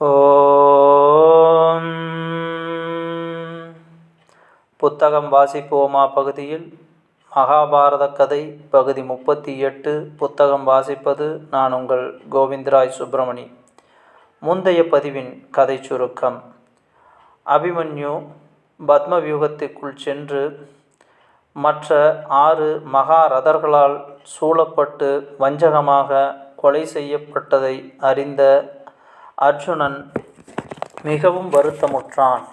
ஓம். புத்தகம் வாசிப்போமா பகுதியில்? மகாபாரத கதை பகுதி முப்பத்தி எட்டு. புத்தகம் வாசிப்பது நான் உங்கள் கோவிந்தராய் சுப்பிரமணி. முந்தைய பதிவின் கதை சுருக்கம். அபிமன்யு பத்ம வியூகத்திற்குள் சென்று மற்ற ஆறு மகாரதர்களால் சூழப்பட்டு வஞ்சகமாக கொலை செய்யப்பட்டதை அறிந்த அர்ஜுனன் மிகவும் வருத்தமுற்றான்.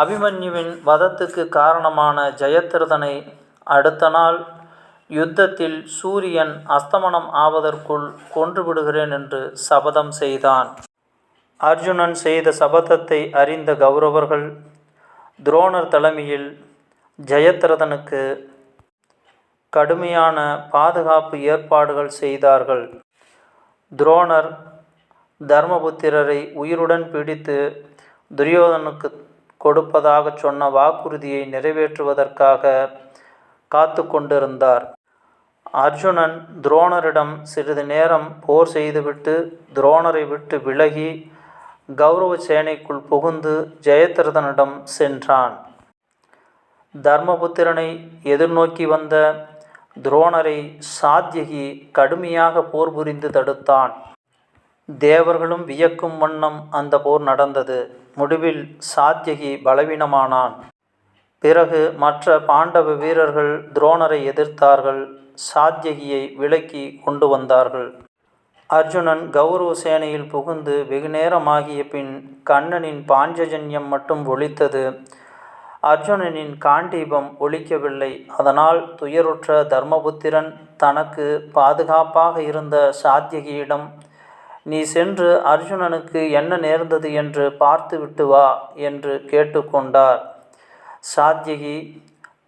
அபிமன்யுவின் வதத்துக்கு காரணமான ஜெயத்ரதனை அடுத்த நாள் யுத்தத்தில் சூரியன் அஸ்தமனம் ஆவதற்குள் கொன்றுவிடுகிறேன் என்று சபதம் செய்தான். அர்ஜுனன் செய்த சபதத்தை அறிந்த கௌரவர்கள் துரோணர் தலைமையில் ஜெயத்ரதனுக்கு கடுமையான பாதுகாப்பு ஏற்பாடுகள் செய்தார்கள். துரோணர் தர்மபுத்திரரை உயிருடன் பிடித்து துரியோதனுக்கு கொடுப்பதாக சொன்ன வாக்குறுதியை நிறைவேற்றுவதற்காக காத்து கொண்டிருந்தார். அர்ஜுனன் துரோணரிடம் சிறிது நேரம் போர் செய்துவிட்டு துரோணரை விட்டு விலகி கௌரவ சேனைக்குள் புகுந்து ஜெயத்ரதனிடம் சென்றான். தர்மபுத்திரனை எதிர்நோக்கி வந்த துரோணரை சாத்தியகி கடுமையாக போர் புரிந்து தடுத்தான். தேவர்களும் வியக்கும் வண்ணம் அந்த போர் நடந்தது. முடிவில் சாத்தியகி பலவீனமானான். பிறகு மற்ற பாண்டவ வீரர்கள் துரோணரை எதிர்த்தார்கள். சாத்தியகியை விலக்கி கொண்டு வந்தார்கள். அர்ஜுனன் கௌரவ சேனையில் புகுந்து வெகுநேரமாகிய பின் கண்ணனின் பாஞ்சஜன்யம் மட்டும் ஒழித்தது. அர்ஜுனனின் காண்டீபம் ஒழிக்கவில்லை. அதனால் துயருற்ற தர்மபுத்திரன் தனக்கு பாதுகாப்பாக இருந்த சாத்தியகியிடம் நீ சென்று அர்ஜுனனுக்கு என்ன நேர்ந்தது என்று பார்த்துவிட்டு வா என்று கேட்டுக்கொண்டார். சாத்யகி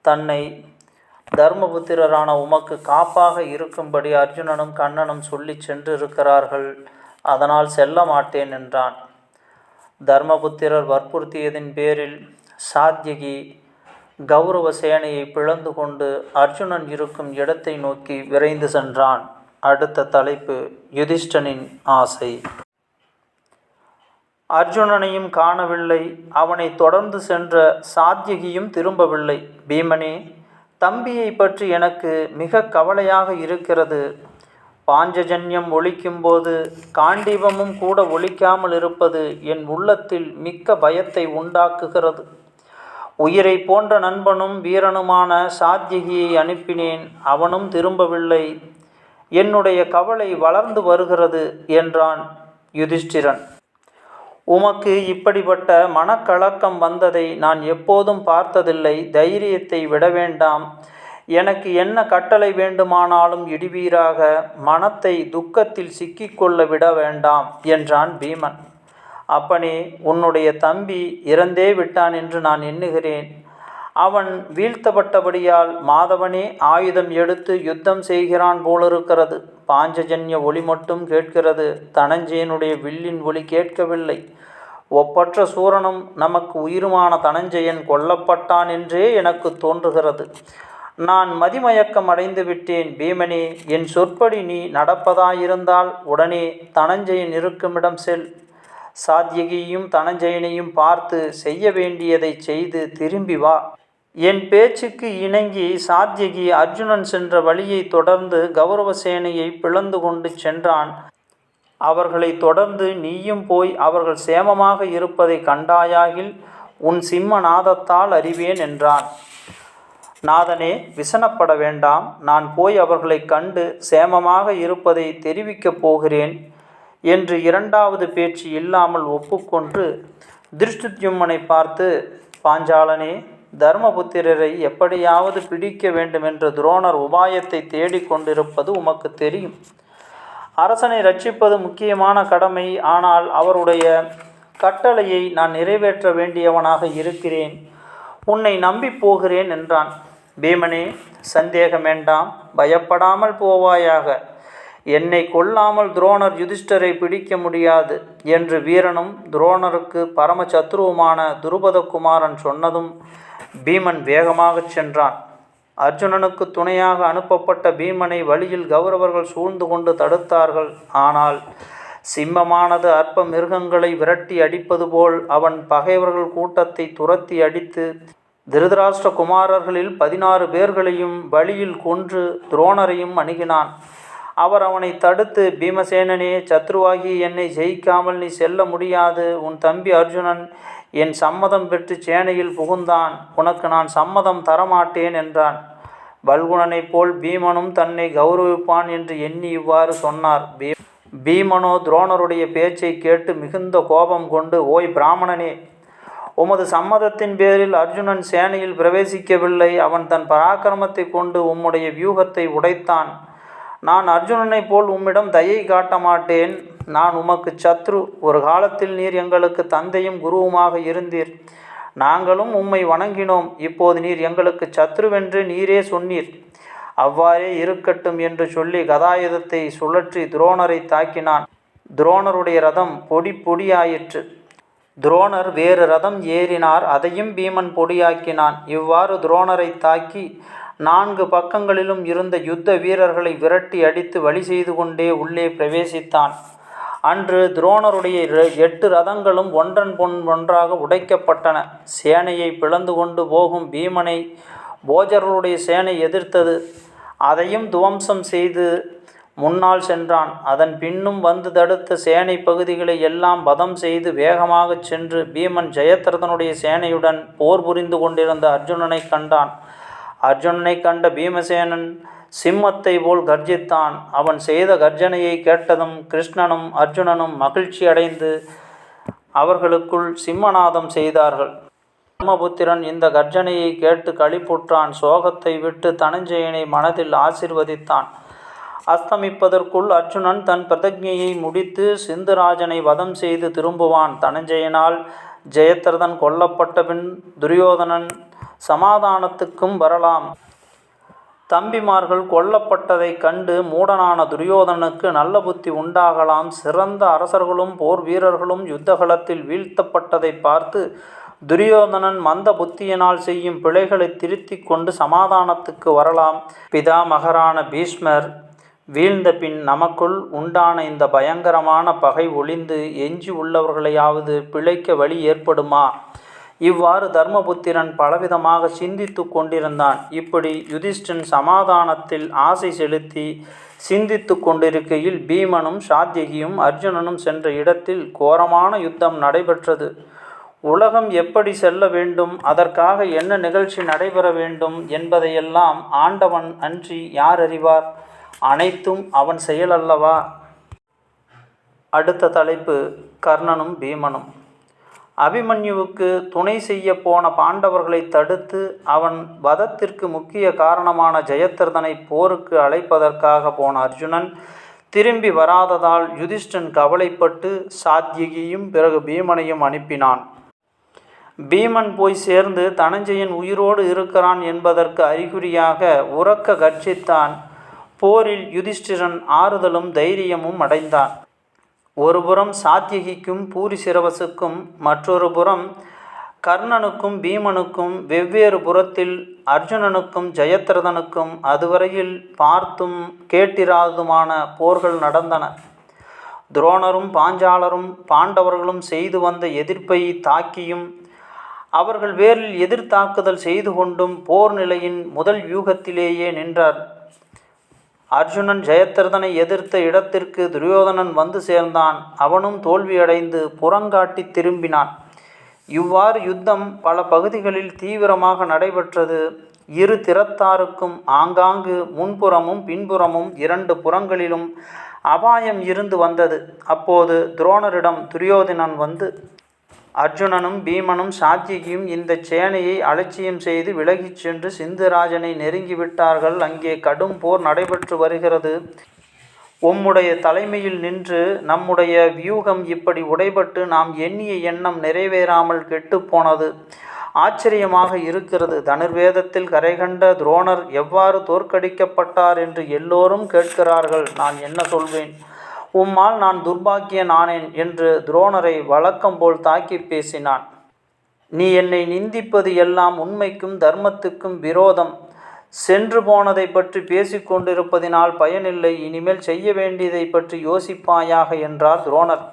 தன்னை தர்மபுத்திரரான உமக்கு காப்பாக இருக்கும்படி அர்ஜுனனும் கண்ணனும் சொல்லி சென்றிருக்கிறார்கள். அதனால் செல்ல மாட்டேன் என்றான். தர்மபுத்திரர் வற்புறுத்தியதின் பேரில் சாத்யகி கௌரவ சேனையை பிளந்து கொண்டு அர்ஜுனன் இருக்கும் இடத்தை நோக்கி விரைந்து சென்றான். அடுத்த தலைப்பு யுதிஷ்டனின் ஆசை. அர்ஜுனனையும் காணவில்லை. அவனை தொடர்ந்து சென்ற சாத்யகியும் திரும்பவில்லை. பீமனே தம்பியை பற்றி எனக்கு மிக கவலையாக இருக்கிறது. பாஞ்சஜன்யம் ஒழிக்கும்போது காண்டீபமும் கூட ஒழிக்காமல் இருப்பது என் உள்ளத்தில் மிக்க பயத்தை உண்டாக்குகிறது. உயிரை போன்ற நண்பனும் வீரனுமான சாத்தியகியை அனுப்பினேன். அவனும் திரும்பவில்லை. என்னுடைய கவலை வளர்ந்து வருகிறது என்றான் யுதிஷ்டிரன். உமக்கு இப்படிப்பட்ட மனக்கலக்கம் வந்ததை நான் எப்போதும் பார்த்ததில்லை தைரியத்தை விட வேண்டாம். எனக்கு என்ன கட்டளை வேண்டுமானாலும் இடிவீராக மனத்தை துக்கத்தில் சிக்கிக்கொள்ள விட வேண்டாம் என்றான் பீமன். அப்பனே உன்னுடைய தம்பி இறந்தே விட்டான் என்று நான் எண்ணுகிறேன். அவன் வீழ்த்தப்பட்டபடியால் மாதவனே ஆயுதம் எடுத்து யுத்தம் செய்கிறான் போலிருக்கிறது. பாஞ்சஜன்ய ஒளி மட்டும் கேட்கிறது. தனஞ்சயனுடைய வில்லின் ஒளி கேட்கவில்லை. ஒப்பற்ற சூரனும் நமக்கு உயிருமான தனஞ்சயன் கொல்லப்பட்டான் என்றே எனக்கு தோன்றுகிறது. நான் மதிமயக்கம் அடைந்து விட்டேன். பீமனே என் சொற்படி நீ நடப்பதாயிருந்தால் உடனே தனஞ்சயன் இருக்குமிடம் செல். சாத்யகியையும் தனஞ்சயனையும் பார்த்து செய்ய வேண்டியதை செய்து திரும்பி வா. என் பேச்சுக்கு இணங்கி சாத்தியகி அர்ஜுனன் சென்ற வழியை தொடர்ந்து கௌரவ சேனையை பிளந்து கொண்டு சென்றான். அவர்களை தொடர்ந்து நீயும் போய் அவர்கள் சேமமாக இருப்பதை கண்டாயாகில் உன் சிம்ம நாதத்தால் அறிவேன் என்றான். நாதனே விசனப்பட வேண்டாம். நான் போய் அவர்களை கண்டு சேமமாக இருப்பதை தெரிவிக்கப் போகிறேன் என்று இரண்டாவது பேச்சு இல்லாமல் ஒப்புக்கொண்டு திருஷ்டுத்யும்மனை பார்த்து பாஞ்சாலனே தர்மபுத்திரரை எப்படியாவது பிடிக்க வேண்டுமென்ற துரோணர் உபாயத்தை தேடிக்கொண்டிருப்பது உமக்கு தெரியும். அரசனை ரட்சிப்பது முக்கியமான கடமை. ஆனால் அவருடைய கட்டளையை நான் நிறைவேற்ற வேண்டியவனாக இருக்கிறேன். உன்னை நம்பி போகிறேன் என்றான். பீமனே சந்தேகம் வேண்டாம். பயப்படாமல் போவாயாக. என்னை கொல்லாமல் துரோணர் யுதிஷ்டரை பிடிக்க முடியாது என்று வீரனும் துரோணருக்கு பரம சத்ருவுமான துருபதகுமாரன் சொன்னதும் பீமன் வேகமாகச் சென்றான். அர்ஜுனனுக்கு துணையாக அனுப்பப்பட்ட பீமனை வழியில் கௌரவர்கள் சூழ்ந்து கொண்டு தடுத்தார்கள். ஆனால் சிம்மமானது அற்ப மிருகங்களை விரட்டி அடிப்பது போல் அவன் பகைவர்கள் கூட்டத்தை துரத்தி அடித்து திருதராஷ்டிர குமாரர்களில் பதினாறு பேர்களையும் வழியில் கொன்று துரோணரையும் அணுகினான். அவர் அவனை தடுத்து பீமசேனனே சத்ருவாகி என்னை ஜெயிக்காமல் நீ செல்ல முடியாது. உன் தம்பி அர்ஜுனன் என் சம்மதம் பெற்று சேனையில் புகுந்தான். உனக்கு நான் சம்மதம் தரமாட்டேன் என்றான். பல்குணனைப் போல் பீமனும் தன்னை கௌரவிப்பான் என்று எண்ணி இவ்வாறு சொன்னார். பீ பீமனோ துரோணருடைய பேச்சை கேட்டு மிகுந்த கோபம் கொண்டு ஓய் பிராமணனே உமது சம்மதத்தின் பேரில் அர்ஜுனன் சேனையில் பிரவேசிக்கவில்லை. அவன் தன் பராக்கிரமத்தை கொண்டு உம்முடைய வியூகத்தை உடைத்தான். நான் அர்ஜுனனைப் போல் உம்மிடம் தயை காட்ட மாட்டேன். நான் உமக்கு சத்ரு. ஒரு காலத்தில் நீர் எங்களுக்கு தந்தையும் குருவுமாக இருந்தீர். நாங்களும் உம்மை வணங்கினோம். இப்போது நீர் எங்களுக்கு சத்ருவென்று நீரே சொன்னீர். அவ்வாறே இருக்கட்டும் என்று சொல்லி கதாயுதத்தை சுழற்றி துரோணரை தாக்கினான். துரோணருடைய ரதம் பொடி பொடியாயிற்று. துரோணர் வேறு ரதம் ஏறினார். அதையும் பீமன் பொடியாக்கினான். இவ்வாறு துரோணரை தாக்கி நான்கு பக்கங்களிலும் இருந்த யுத்த வீரர்களை விரட்டி அடித்து வழி செய்து கொண்டே உள்ளே பிரவேசித்தான். அன்று துரோணருடைய எட்டு ரதங்களும் ஒன்றன் பொன் ஒன்றாக உடைக்கப்பட்டன. சேனையை பிளந்து கொண்டு போகும் பீமனை போஜர்களுடைய சேனை எதிர்த்தது. அதையும் துவம்சம் செய்து முன்னால் சென்றான். அதன் பின்னும் வந்து தடுத்த சேனை பகுதிகளை எல்லாம் பதம் செய்து வேகமாகச் சென்று பீமன் ஜெயத்ரதனுடைய சேனையுடன் போர் புரிந்து கொண்டிருந்த அர்ஜுனனை கண்டான். அர்ஜுனனை கண்ட பீமசேனன் சிம்மத்தை போல் கர்ஜித்தான். அவன் செய்த கர்ஜனையை கேட்டதும் கிருஷ்ணனும் அர்ஜுனனும் மகிழ்ச்சி அடைந்து அவர்களுக்குள் சிம்மநாதம் செய்தார்கள். பிரம்மபுத்திரன் இந்த கர்ஜனையை கேட்டு களிப்புற்றான். சோகத்தை விட்டு தனஞ்சயனை மனதில் ஆசிர்வதித்தான். அஸ்தமிப்பதற்குள் அர்ஜுனன் தன் பிரதஜையை முடித்து சிந்துராஜனை வதம் செய்து திரும்புவான். தனஞ்சயனால் ஜெயத்ரதன் கொல்லப்பட்ட பின் துரியோதனன் சமாதானத்துக்கும் வரலாம். தம்பிமார்கள் கொல்லப்பட்டதைக் கண்டு மூடனான துரியோதனனுக்கு நல்ல புத்தி உண்டாகலாம். சிறந்த அரசர்களும் போர் வீரர்களும் யுத்தகலத்தில் வீழ்த்தப்பட்டதை பார்த்து துரியோதனன் மந்த புத்தியினால் செய்யும் பிழைகளை திருத்தி கொண்டு சமாதானத்துக்கு வரலாம். பிதாமகரான பீஷ்மர் வீழ்ந்த பின் நமக்குள் உண்டான இந்த பயங்கரமான பகை ஒளிந்து எஞ்சி உள்ளவர்களையாவது பிழைக்க வழி ஏற்படுமா? இவ்வாறு தர்மபுத்திரன் பலவிதமாக சிந்தித்து கொண்டிருந்தான். இப்படி யுதிஷ்டன் சமாதானத்தில் ஆசை செலுத்தி சிந்தித்து கொண்டிருக்கையில் பீமனும் சாத்தியகியும் அர்ஜுனனும் சென்ற இடத்தில் கோரமான யுத்தம் நடைபெற்றது. உலகம் எப்படி செல்ல வேண்டும்? அதற்காக என்ன நிகழ்ச்சி நடைபெற வேண்டும் என்பதையெல்லாம் ஆண்டவன் அன்றி யார் அறிவார்? அனைத்தும் அவன் செயல் அல்லவா அடுத்த தலைப்பு கர்ணனும் பீமனும். அபிமன்யுவுக்கு துணை செய்ய போன பாண்டவர்களை தடுத்து அவன் வதத்திற்கு முக்கிய காரணமான ஜெயத்ரதனை போருக்கு அழைப்பதற்காக போன அர்ஜுனன் திரும்பி வராததால் யுதிஷ்டன் கவலைப்பட்டு சாத்யகியும் பிறகு பீமனையும் அனுப்பினான். பீமன் போய் சேர்ந்து தனஞ்சயன் உயிரோடு இருக்கிறான் என்பதற்கு அறிகுறியாக உறக்க கட்சித்தான் போரில் யுதிஷ்டிரன் ஆறுதலும் தைரியமும் அடைந்தான். ஒருபுறம் சாத்தியகிக்கும் பூரிசிரவசுக்கும் மற்றொரு புறம் கர்ணனுக்கும் பீமனுக்கும் வெவ்வேறு புறத்தில் அர்ஜுனனுக்கும் ஜெயத்ரதனுக்கும் அதுவரையில் பார்த்தும் கேட்டிராதுமான போர்கள் நடந்தன. துரோணரும் பாஞ்சாலரும் பாண்டவர்களும் செய்து வந்த எதிர்ப்பை தாக்கியும் அவர்கள் வேரில் எதிர்த்தாக்குதல் செய்து கொண்டும் போர் நிலையின் முதல் வியூகத்திலேயே நின்றார். அர்ஜுனன் ஜெயத்ரதனை எதிர்த்த இடத்திற்கு துரியோதனன் வந்து சேர்ந்தான். அவனும் தோல்வியடைந்து புறங்காட்டி திரும்பினான். இவ்வாறு யுத்தம் பல பகுதிகளில் தீவிரமாக நடைபெற்றது. இரு திறத்தாருக்கும் ஆங்காங்கு முன்புறமும் பின்புறமும் இரண்டு புறங்களிலும் அபாயம் இருந்து வந்தது. அப்போது துரோணரிடம் துரியோதனன் வந்து அர்ஜுனனும் பீமனும் சாத்தியகியும் இந்த சேனையை அலட்சியம் செய்து விலகிச் சென்று சிந்துராஜனை நெருங்கிவிட்டார்கள். அங்கே கடும் போர் நடைபெற்று வருகிறது. உம்முடைய தலைமையில் நின்று நம்முடைய வியூகம் இப்படி உடைபட்டு நாம் எண்ணிய எண்ணம் நிறைவேறாமல் கெட்டுப்போனது ஆச்சரியமாக இருக்கிறது. தனுர்வேதத்தில் கரைகண்ட துரோணர் எவ்வாறு தோற்கடிக்கப்பட்டார் என்று எல்லோரும் கேட்கிறார்கள். நான் என்ன சொல்வேன்? உம்மால் நான் துர்பாக்கியன் ஆனேன் என்று துரோணரை வழக்கம் போல் தாக்கி பேசினான். நீ என்னை நிந்திப்பது எல்லாம் உண்மைக்கும் தர்மத்துக்கும் விரோதம். சென்று போனதை பற்றி பேசிக் கொண்டிருப்பதினால் பயனில்லை. இனிமேல் செய்ய வேண்டியதை பற்றி யோசிப்பாயாக என்றார் துரோணர்.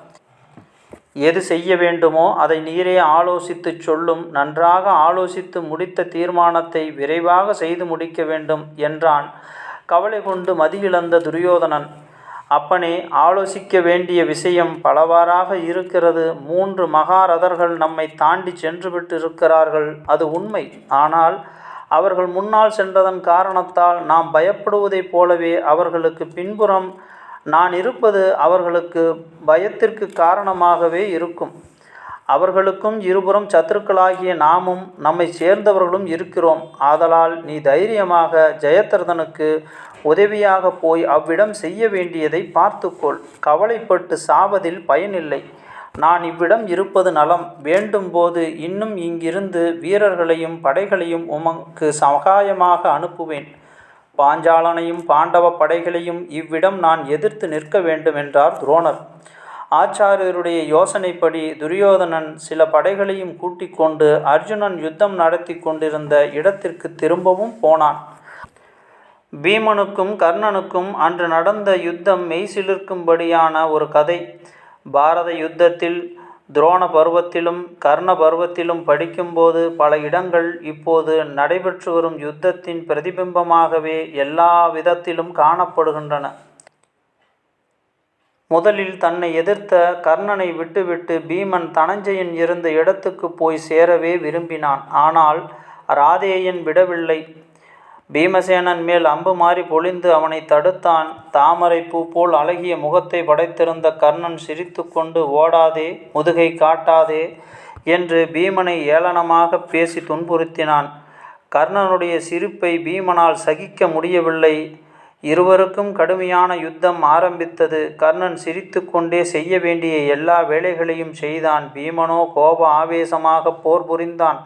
எது செய்ய வேண்டுமோ அதை நீரே ஆலோசித்துச் சொல்லும். நன்றாக ஆலோசித்து முடித்த தீர்மானத்தை விரைவாக செய்து முடிக்க வேண்டும் என்றான். கவலை கொண்டு மதியிழந்த துரியோதனன். அப்பனே ஆலோசிக்க வேண்டிய விஷயம் பலவாறாக இருக்கிறது. மூன்று மகாரதர்கள் நம்மை தாண்டி சென்றுவிட்டு இருக்கிறார்கள் அது உண்மை. ஆனால் அவர்கள் முன்னால் சென்றதன் காரணத்தால் நாம் பயப்படுவதைப் போலவே அவர்களுக்கு பின்புறம் நான் இருப்பது அவர்களுக்கு பயத்திற்கு காரணமாகவே இருக்கும். அவர்களுக்கும் இருபுறம் சத்துருக்களாகிய நாமும் நம்மை சேர்ந்தவர்களும் இருக்கிறோம். ஆதலால் நீ தைரியமாக ஜெயத்ரதனுக்கு உதவியாக போய் அவ்விடம் செய்ய வேண்டியதை பார்த்துக்கொள். கவலைப்பட்டு சாவதில் பயனில்லை. நான் இவ்விடம் இருப்பது நலம். வேண்டும்போது இன்னும் இங்கிருந்து வீரர்களையும் படைகளையும் உமக்கு சகாயமாக அனுப்புவேன். பாஞ்சாலனையும் பாண்டவ படைகளையும் இவ்விடம் நான் எதிர்த்து நிற்க வேண்டும் என்றார் துரோணர். ஆச்சாரியருடைய யோசனைப்படி துரியோதனன் சில படைகளையும் கூட்டிக் கொண்டு அர்ஜுனன் யுத்தம் நடத்தி கொண்டிருந்த இடத்திற்கு திரும்பவும் போனான். பீமனுக்கும் கர்ணனுக்கும் அன்று நடந்த யுத்தம் மெய்சிலிர்க்கும்படியான ஒரு கதை. பாரத யுத்தத்தில் துரோண பருவத்திலும் கர்ண பருவத்திலும் படிக்கும்போது பல இடங்கள் இப்போது நடைபெற்று வரும் யுத்தத்தின் பிரதிபிம்பமாகவே எல்லா விதத்திலும் காணப்படுகின்றன. முதலில் தன்னை எதிர்த்த கர்ணனை விட்டுவிட்டு பீமன் தனஞ்சயன் இருந்த இடத்துக்கு போய் சேரவே விரும்பினான். ஆனால் ராதேயன் விடவில்லை. பீமசேனன் மேல் அம்பு மாறி பொழிந்து அவனை தடுத்தான். தாமரை பூ போல் அழகிய முகத்தை படைத்திருந்த கர்ணன் சிரித்து கொண்டு ஓடாதே முதுகை காட்டாதே என்று பீமனை ஏளனமாக பேசி துன்புறுத்தினான். கர்ணனுடைய சிரிப்பை பீமனால் சகிக்க முடியவில்லை. இருவருக்கும் கடுமையான யுத்தம் ஆரம்பித்தது. கர்ணன் சிரித்து கொண்டே செய்ய வேண்டிய எல்லா வேலைகளையும் செய்தான். பீமனோ கோப ஆவேசமாக போர் புரிந்தான்.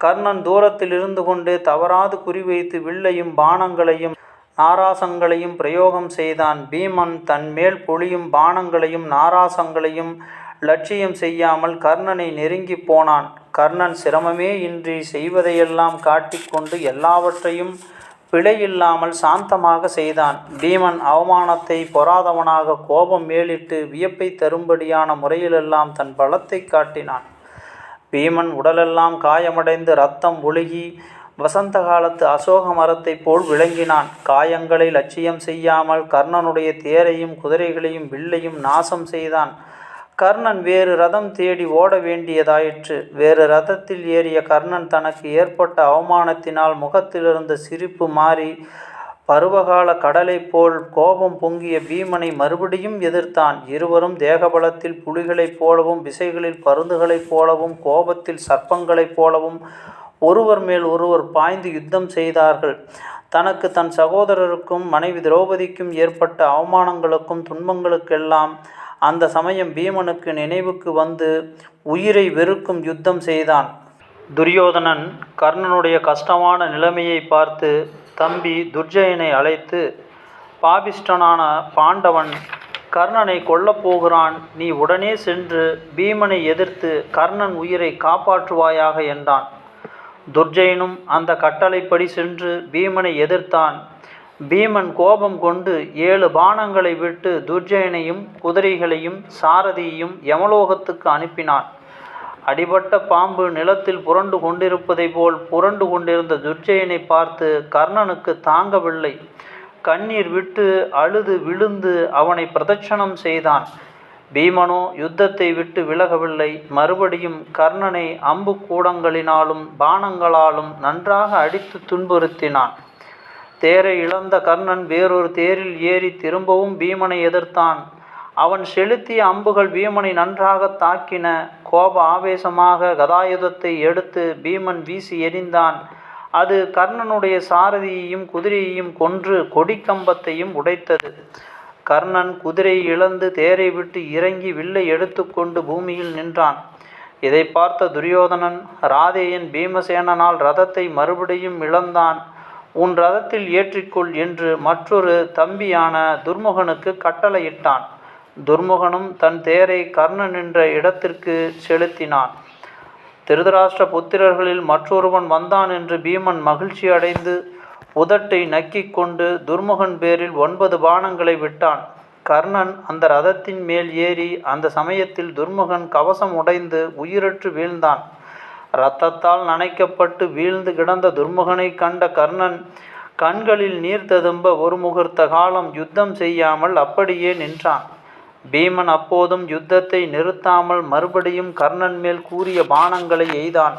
கர்ணன் தூரத்தில் இருந்து கொண்டு தவறாது குறிவைத்து வில்லையும் பானங்களையும் நாராசங்களையும் பிரயோகம் செய்தான். பீமன் தன் மேல் பொழியும் பானங்களையும் நாராசங்களையும் லட்சியம் செய்யாமல் கர்ணனை நெருங்கி போனான். கர்ணன் சிரமமே இன்றி செய்வதையெல்லாம் காட்டிக்கொண்டு எல்லாவற்றையும் பிழையில்லாமல் சாந்தமாக செய்தான். பீமன் அவமானத்தை பொறாதவனாக கோபம் மேலிட்டு வியப்பை தரும்படியான முறையிலெல்லாம் தன் பலத்தை காட்டினான். பீமன் உடலெல்லாம் காயமடைந்து ரத்தம் ஒழுகி வசந்த காலத்து அசோக மரத்தைப் போல் விளங்கினான். காயங்களை லட்சியம் செய்யாமல் கர்ணனுடைய தேரையும் குதிரைகளையும் வில்லையும் நாசம் செய்தான். கர்ணன் வேறு ரதம் தேடி ஓட வேண்டியதாயிற்று. வேறு ரதத்தில் ஏறிய கர்ணன் தனக்கு ஏற்பட்ட அவமானத்தினால் முகத்திலிருந்த சிரிப்பு மாறி பருவகால கடலைப் போல் கோபம் பொங்கிய பீமனை மறுபடியும் எதிர்த்தான். இருவரும் தேகபலத்தில் புலிகளைப் போலவும் விசைகளில் பருந்துகளைப் போலவும் கோபத்தில் சர்ப்பங்களைப் போலவும் ஒருவர் மேல் ஒருவர் பாய்ந்து யுத்தம் செய்தார்கள். தனக்கு தன் சகோதரருக்கும் மனைவி திரௌபதிக்கும் ஏற்பட்ட அவமானங்களுக்கும் துன்பங்களுக்கெல்லாம் அந்த சமயம் பீமனுக்கு நினைவுக்கு வந்து உயிரை வெறுக்கும் யுத்தம் செய்தான். துரியோதனன் கர்ணனுடைய கஷ்டமான நிலைமையை பார்த்து தம்பி துர்ஜயனை அழைத்து பாபிஷ்டனான பாண்டவன் கர்ணனை கொல்லப் போகிறான். நீ உடனே சென்று பீமனை எதிர்த்து கர்ணன் உயிரை காப்பாற்றுவாயாக என்றான். துர்ஜயனும் அந்த கட்டளைப்படி சென்று பீமனை எதிர்த்தான். பீமன் கோபம் கொண்டு ஏழு பானங்களை விட்டு துர்ஜயனையும் குதிரைகளையும் சாரதியையும் யமலோகத்துக்கு அனுப்பினான். அடிபட்ட பாம்பு நிலத்தில் புரண்டு கொண்டிருப்பதைப் போல் புரண்டு கொண்டிருந்த துர்ஜயனை பார்த்து கர்ணனுக்கு தாங்கவில்லை. கண்ணீர் விட்டு அழுது விழுந்து அவனை பிரதட்சணம் செய்தான். பீமனோ யுத்தத்தை விட்டு விலகவில்லை. மறுபடியும் கர்ணனை அம்பு கூடங்களினாலும் பானங்களாலும் நன்றாக அடித்து துன்புறுத்தினான். தேரை இழந்த கர்ணன் வேறொரு தேரில் ஏறி திரும்பவும் பீமனை எதிர்த்தான். அவன் செலுத்திய அம்புகள் பீமனை நன்றாக தாக்கின. கோப ஆவேசமாக கதாயுதத்தை எடுத்து பீமன் வீசி எறிந்தான். அது கர்ணனுடைய சாரதியையும் குதிரையையும் கொன்று கொடிக்கம்பத்தையும் உடைத்தது. கர்ணன் குதிரை இழந்து தேரை விட்டு இறங்கி வில்லை எடுத்துக்கொண்டு பூமியில் நின்றான். இதை பார்த்த துரியோதனன் ராதேயன் பீமசேனனால் ரதத்தை மறுபடியும் இழந்தான். உன் ரதத்தில் ஏற்றிக்கொள் என்று மற்றொரு தம்பியான துர்முகனுக்கு கட்டளையிட்டான். துர்முகனும் தன் தேரை கர்ணன் நின்ற இடத்திற்கு செலுத்தினான் திருதராஷ்டிர புத்திரர்களில் மற்றொருவன் வந்தான் என்று பீமன் மகிழ்ச்சி அடைந்து உதட்டை நக்கி கொண்டு துர்முகன் பேரில் ஒன்பது பானங்களை விட்டான். கர்ணன் அந்த ரதத்தின் மேல் ஏறி அந்த சமயத்தில் துர்முகன் கவசம் உடைந்து உயிரற்று வீழ்ந்தான். இரத்தத்தால் நனைக்கப்பட்டு வீழ்ந்து கிடந்த துர்முகனைக் கண்ட கர்ணன் கண்களில் நீர் ததும்ப ஒரு முகூர்த்த காலம் யுத்தம் செய்யாமல் அப்படியே நின்றான். பீமன் அப்போதும் யுத்தத்தை நிறுத்தாமல் மறுபடியும் கர்ணன் மேல் கூறிய பானங்களை எய்தான்.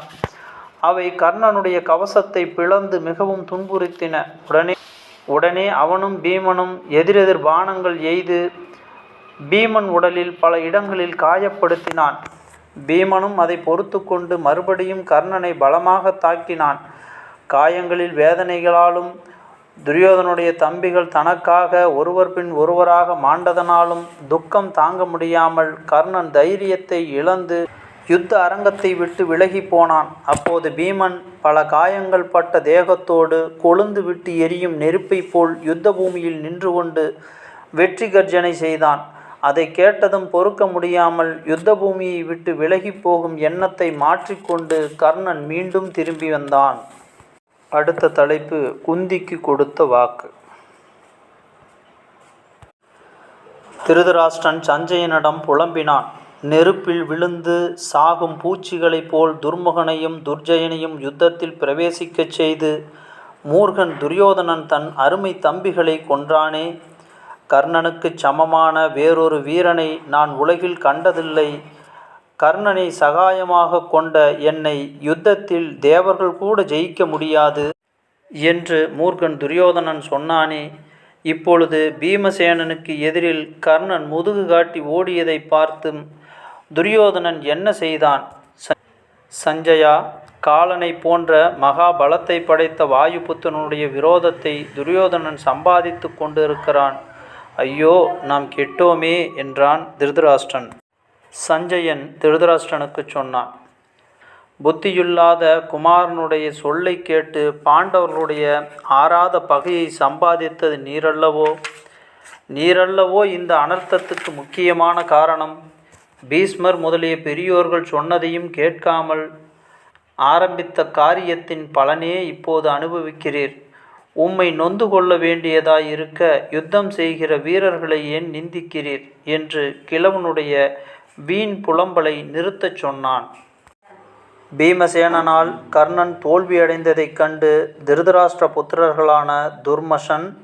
அவை கர்ணனுடைய கவசத்தை பிளந்து மிகவும் துன்புறுத்தின. உடனே உடனே அவனும் பீமனும் எதிரெதிர் பானங்கள் எய்து பீமன் உடலில் பல இடங்களில் காயப்படுத்தினான். பீமனும் அதைப் பொறுத்துக்கொண்டு மறுபடியும் கர்ணனை பலமாக தாக்கினான். காயங்களில் வேதனைகளாலும் துரியோதனுடைய தம்பிகள் தனக்காக ஒருவர் பின் ஒருவராக மாண்டதனாலும் துக்கம் தாங்க முடியாமல் கர்ணன் தைரியத்தை இழந்து யுத்த அரங்கத்தை விட்டு விலகிப் போனான். அப்போது பீமன் பல காயங்கள் பட்ட தேகத்தோடு கொழுந்து விட்டு எரியும் நெருப்பைப் போல் யுத்த பூமியில் நின்று கொண்டு வெற்றி கர்ஜனை செய்தான். அதைக் கேட்டதும் பொறுக்க முடியாமல் யுத்த பூமியை விட்டு விலகிப் போகும் எண்ணத்தை மாற்றிக்கொண்டு கர்ணன் மீண்டும் திரும்பி வந்தான். அடுத்த தலைப்பு குந்திக்கு கொடுத்த வாக்கு திருதராஷ்டிரன் சஞ்சயனிடம் புலம்பினான். நெருப்பில் விழுந்து சாகும் பூச்சிகளைப் போல் துர்முகனையும் துர்ஜயனையும் யுத்தத்தில் பிரவேசிக்கச் செய்து மூர்கன் துரியோதனன் தன் அருமை தம்பிகளைக் கொன்றானே. கர்ணனுக்குச் சமமான வேறொரு வீரனை நான் உலகில் கண்டதில்லை. கர்ணனை சகாயமாகக் கொண்ட என்னை யுத்தத்தில் தேவர்கள் கூட ஜெயிக்க முடியாது. என்று மூர்க்கன் துரியோதனன் சொன்னானே. இப்பொழுது பீமசேனனுக்கு எதிரில் கர்ணன் முதுகு காட்டி ஓடியதைப் பார்த்தும் துரியோதனன் என்ன செய்தான்? சஞ்சயா காலனை போன்ற மகா பலத்தைப் படைத்த வாயுபுத்தனுடைய விரோதத்தை துரியோதனன் சம்பாதித்துக் கொண்டிருக்கிறான். ஐயோ நாம் கெட்டோமே என்றான் திருதராஷ்டிரன். சஞ்சயன் திருதராஷ்டனுக்கு சொன்னான் புத்தியில்லாத குமாரனுடைய சொல்லைக் கேட்டு பாண்டவர்களுடைய ஆறாத பகையை சம்பாதித்தது நீரல்லவோ? நீரல்லவோ இந்த அனர்த்தத்துக்கு முக்கியமான காரணம்? பீஷ்மர் முதலிய பெரியோர்கள் சொன்னதையும் கேட்காமல் ஆரம்பித்த காரியத்தின் பலனே இப்போது அனுபவிக்கிறீர். உம்மை நொந்து கொள்ள வேண்டியதாய் இருக்க யுத்தம் செய்கிற வீரர்களை ஏன் நிந்திக்கிறீர்? என்று கிழவனுடைய வீண் புலம்பலை நிறுத்தச் சொன்னான். பீமசேனனால் கர்ணன் தோல்வியடைந்ததைக் கண்டு திருதராஷ்டிர புத்திரர்களான துர்மசன்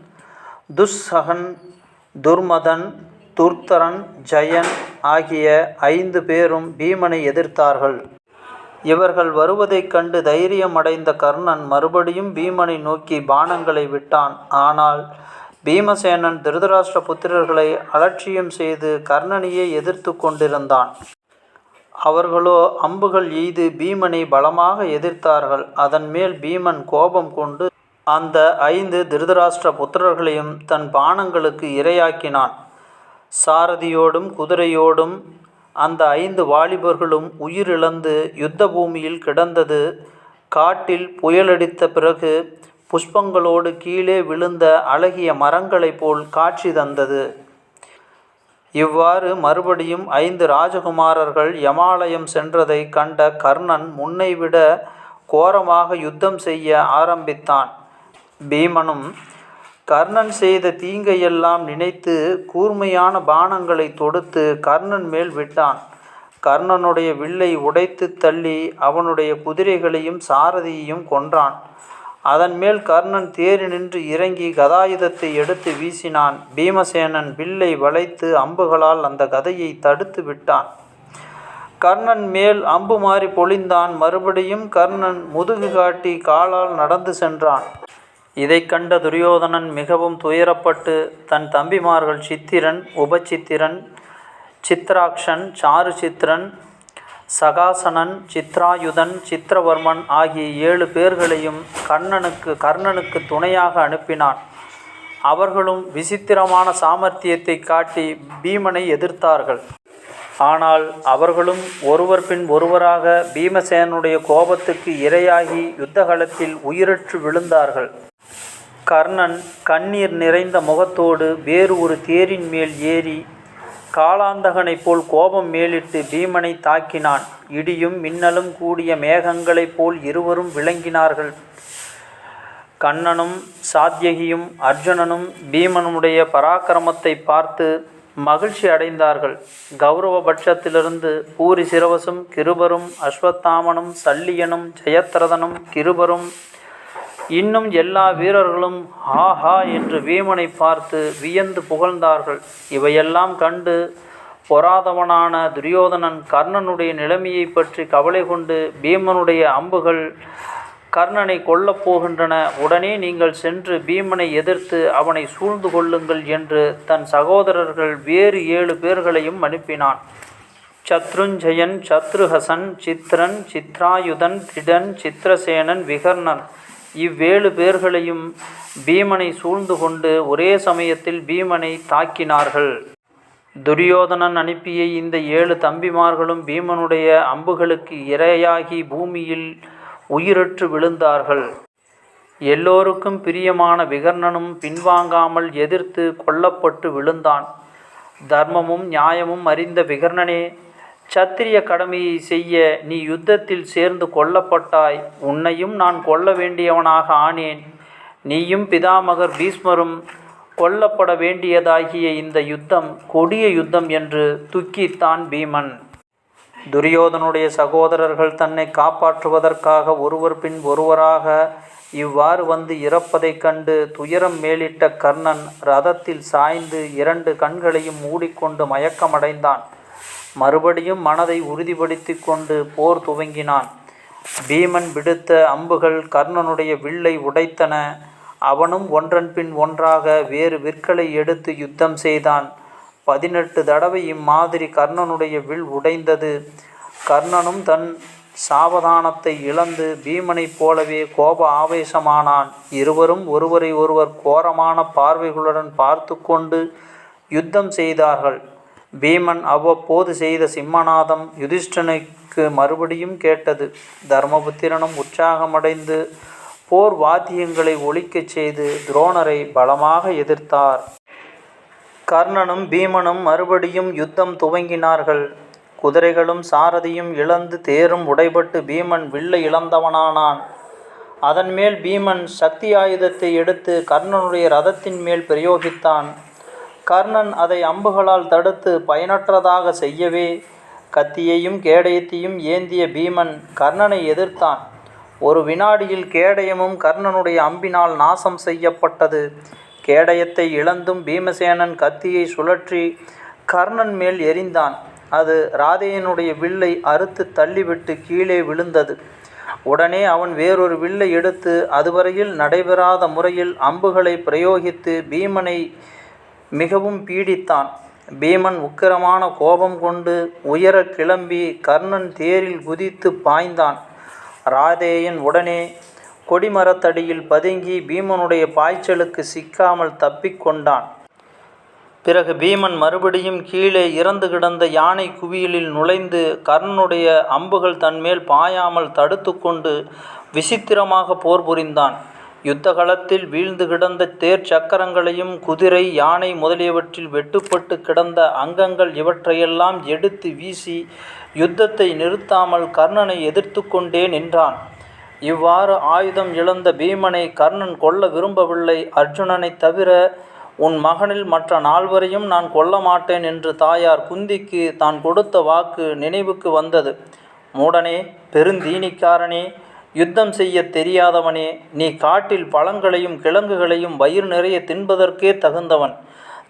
துஸ்ஸகன் துர்மதன் துர்த்தரன் ஜயன் ஆகிய ஐந்து பேரும் பீமனை எதிர்த்தார்கள். இவர்கள் வருவதைக் கண்டு தைரியம் அடைந்த கர்ணன் மறுபடியும் பீமனை நோக்கி பானங்களை விட்டான். ஆனால் பீமசேனன் திருதராஷ்டிர புத்திரர்களை அலட்சியம் செய்து கர்ணனையே எதிர்த்து கொண்டிருந்தான். அவர்களோ அம்புகள் எய்து பீமனை பலமாக எதிர்த்தார்கள். அதன் மேல் பீமன் கோபம் கொண்டு அந்த ஐந்து திருதராஷ்டிர புத்திரர்களையும் தன் பானங்களுக்கு இரையாக்கினான். சாரதியோடும் குதிரையோடும் அந்த ஐந்து வாலிபர்களும் உயிரிழந்து யுத்த பூமியில் கிடந்தது காட்டில் புயலடித்த பிறகு புஷ்பங்களோடு கீழே விழுந்த அழகிய மரங்களைப் போல் காட்சி தந்தது. இவ்வாறு மறுபடியும் ஐந்து ராஜகுமாரர்கள் யமாலயம் சென்றதைக் கண்ட கர்ணன் முன்னைவிட கோரமாக யுத்தம் செய்ய ஆரம்பித்தான். பீமனும் கர்ணன் செய்த தீங்கையெல்லாம் நினைத்து கூர்மையான பானங்களை தொடுத்து கர்ணன் மேல் விட்டான். கர்ணனுடைய வில்லை உடைத்துத் தள்ளி அவனுடைய குதிரைகளையும் சாரதியையும் கொன்றான். அதன் மேல் கர்ணன் தேரினின்று இறங்கி கதாயுதத்தை எடுத்து வீசினான். பீமசேனன் வில்லை வளைத்து அம்புகளால் அந்த கதையை தடுத்து விட்டான். கர்ணன் மேல் அம்பு மாறி பொழிந்தான். மறுபடியும் கர்ணன் முதுகு காட்டி காலால் நடந்து சென்றான். இதை கண்ட துரியோதனன் மிகவும் துயரப்பட்டு தன் தம்பிமார்கள் சித்திரன் உபசித்திரன் சித்திராக்ஷன் சாருசித்திரன் சகாசனன் சித்ராயுதன் சித்திரவர்மன் ஆகிய ஏழு பேர்களையும் கர்ணனுக்கு கர்ணனுக்குத் துணையாக அனுப்பினான். அவர்களும் விசித்திரமான சாமர்த்தியத்தை காட்டி பீமனை எதிர்த்தார்கள். ஆனால் அவர்களும் ஒருவர் பின் ஒருவராக பீமசேனுடைய கோபத்துக்கு இரையாகி யுத்தகலத்தில் உயிரற்று விழுந்தார்கள். கர்ணன் கண்ணீர் நிறைந்த முகத்தோடு வேறு ஒரு தேரின் மேல் ஏறி காலாந்தகனைப் போல் கோபம் மேலிட்டு பீமனைத் தாக்கினான். இடியும் மின்னலும் கூடிய மேகங்களைப் போல் இருவரும் விளங்கினார்கள். கண்ணனும் சாத்யகியும் அர்ஜுனனும் பீமனுடைய பராக்கிரமத்தை பார்த்து மகிழ்ச்சி அடைந்தார்கள் கௌரவ பட்சத்திலிருந்து பூரி சிரவசும் கிருபரும் அஸ்வத்தாமனும் சல்லியனும் ஜெயத்ரதனும் கிருபரும் இன்னும் எல்லா வீரர்களும் ஹா ஹா என்று வீமனை பார்த்து வியந்து புகழ்ந்தார்கள். இவையெல்லாம் கண்டு பொறாதவனான துரியோதனன் கர்ணனுடைய நிலைமையை பற்றி கவலை கொண்டு பீமனுடைய அம்புகள் கர்ணனை கொல்லப் போகின்றன. உடனே நீங்கள் சென்று பீமனை எதிர்த்து அவனை சூழ்ந்து கொள்ளுங்கள் என்று தன் சகோதரர்கள் வேறு ஏழு பேர்களையும் அனுப்பினான். சத்ருஞ்சயன் சத்ருஹசன் சித்ரன் சித்ராயுதன் திடன் சித்திரசேனன் விகர்ணன். இவ்வேழு பேர்களையும் பீமனை சூழ்ந்து கொண்டு ஒரே சமயத்தில் பீமனை தாக்கினார்கள். துரியோதனன் அனுப்பிய இந்த ஏழு தம்பிமார்களும் பீமனுடைய அம்புகளுக்கு இரையாகி பூமியில் உயிரற்று விழுந்தார்கள். எல்லோருக்கும் பிரியமான விகர்ணனும் பின்வாங்காமல் எதிர்த்து கொல்லப்பட்டு விழுந்தான். தர்மமும் நியாயமும் அறிந்த விகர்ணனே சத்திரிய கடமையை செய்ய நீ யுத்தத்தில் சேர்ந்து கொல்லப்பட்டாய். உன்னையும் நான் கொல்ல வேண்டியவனாக ஆனேன். நீயும் பிதாமகர் பீஸ்மரும் கொல்லப்பட வேண்டியதாகிய இந்த யுத்தம் கொடிய யுத்தம் என்று துக்கித்தான் பீமன். துரியோதனுடைய சகோதரர்கள் தன்னை காப்பாற்றுவதற்காக ஒருவர் பின் ஒருவராக இவ்வாறு வந்து இறப்பதைக் கண்டு துயரம் மேலிட்ட கர்ணன் ரதத்தில் சாய்ந்து இரண்டு கண்களையும் மூடிக்கொண்டு மயக்கமடைந்தான். மறுபடியும் மனதை உறுதிப்படுத்தி கொண்டு போர் துவங்கினான். பீமன் விடுத்த அம்புகள் கர்ணனுடைய வில்லை உடைத்தன. அவனும் ஒன்றன் பின் ஒன்றாக வேறு விற்களை எடுத்து யுத்தம் செய்தான். பதினெட்டு தடவை இம்மாதிரி கர்ணனுடைய வில் உடைந்தது. கர்ணனும் தன் சாவதானத்தை இழந்து பீமனைப் போலவே கோப ஆவேசமானான். இருவரும் ஒருவரை ஒருவர் கோரமான பார்வைகளுடன் பார்த்து கொண்டு யுத்தம் செய்தார்கள். பீமன் அவ்வப்போது செய்த சிம்மநாதம் யுதிஷ்டனுக்கு மறுபடியும் கேட்டது. தர்மபுத்திரனும் உற்சாகமடைந்து போர் வாத்தியங்களை ஒழிக்கச் செய்து துரோணரை பலமாக எதிர்த்தார். கர்ணனும் பீமனும் மறுபடியும் யுத்தம் துவங்கினார்கள். குதிரைகளும் சாரதியும் இழந்து தேரும் உடைபட்டு பீமன் வில்லை இழந்தவனானான். அதன்மேல் பீமன் சக்தி ஆயுதத்தை எடுத்து கர்ணனுடைய ரதத்தின் மேல் பிரயோகித்தான். கர்ணன் அதை அம்புகளால் தடுத்து பயனற்றதாக செய்யவே கத்தியையும் கேடயத்தையும் ஏந்திய பீமன் கர்ணனை எதிர்த்தான். ஒரு வினாடியில் கேடயமும் கர்ணனுடைய அம்பினால் நாசம் செய்யப்பட்டது. கேடயத்தை இழந்தும் பீமசேனன் கத்தியை சுழற்றி கர்ணன் மேல் எறிந்தான். அது ராதையனுடைய வில்லை அறுத்து தள்ளிவிட்டு கீழே விழுந்தது. உடனே அவன் வேறொரு வில்லை எடுத்து அதுவரையில் நடைபெறாத முறையில் அம்புகளை பிரயோகித்து பீமனை மிகவும் பீடித்தான். பீமன் உக்கிரமான கோபம் கொண்டு உயர கிளம்பி கர்ணன் தேரில் குதித்து பாய்ந்தான். ராதேயன் உடனே கொடிமரத்தடியில் பதுங்கி பீமனுடைய பாய்ச்சலுக்கு சிக்காமல் தப்பிக்கொண்டான் பிறகு பீமன் மறுபடியும் கீழே இறந்து கிடந்த யானை குவியலில் நுழைந்து கர்ணனுடைய அம்புகள் தன்மேல் பாயாமல் தடுத்து கொண்டு விசித்திரமாக போர் புரிந்தான். யுத்த களத்தில் வீழ்ந்து கிடந்த தேர் சக்கரங்களையும் குதிரை யானை முதலியவற்றில் வெட்டுப்பட்டு கிடந்த அங்கங்கள் இவற்றையெல்லாம் எடுத்து வீசி யுத்தத்தை நிறுத்தாமல் கர்ணனை எதிர்த்து கொண்டே நின்றான் இவ்வாறு ஆயுதம் இழந்த பீமனை கர்ணன் கொல்ல விரும்பவில்லை. அர்ஜுனனை தவிர உன் மகனில் மற்ற நால்வரையும் நான் கொல்ல மாட்டேன் என்று தாயார் குந்திக்கு தான் கொடுத்த வாக்கு நினைவுக்கு வந்தது. மூடனே பெருந்தீனிக்காரனே யுத்தம் செய்ய தெரியாதவனே நீ காட்டில் பழங்களையும் கிழங்குகளையும் வயிறு நிறைய தின்பதற்கே தகுந்தவன்.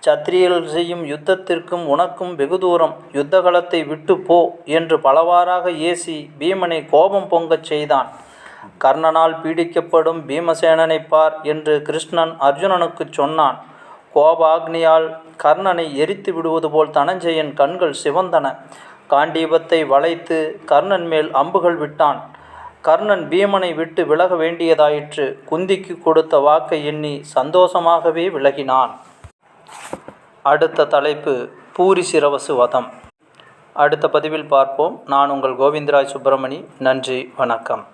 சத்திரியர்கள் செய்யும் யுத்தத்திற்கும் உனக்கும் வெகு தூரம். யுத்தகலத்தை விட்டு போ என்று பலவாறாக ஏசி பீமனை கோபம் பொங்கச் செய்தான். கர்ணனால் பீடிக்கப்படும் பீமசேனனை பார் என்று கிருஷ்ணன் அர்ஜுனனுக்குச் சொன்னான். கோபாக்னியால் கர்ணனை எரித்து விடுவது போல் தனஞ்சயன் கண்கள் சிவந்தன. காண்டீபத்தை வளைத்து கர்ணன் மேல் அம்புகள் விட்டான். கர்ணன் பீமனை விட்டு விலக வேண்டியதாயிற்று. குந்திக்கு கொடுத்த வாக்கை எண்ணி சந்தோஷமாகவே விலகினான். அடுத்த தலைப்பு பூரி சிரவசு வதம் அடுத்த பதிவில் பார்ப்போம். நான் உங்கள் கோவிந்தராய் சுப்பிரமணி. நன்றி வணக்கம்.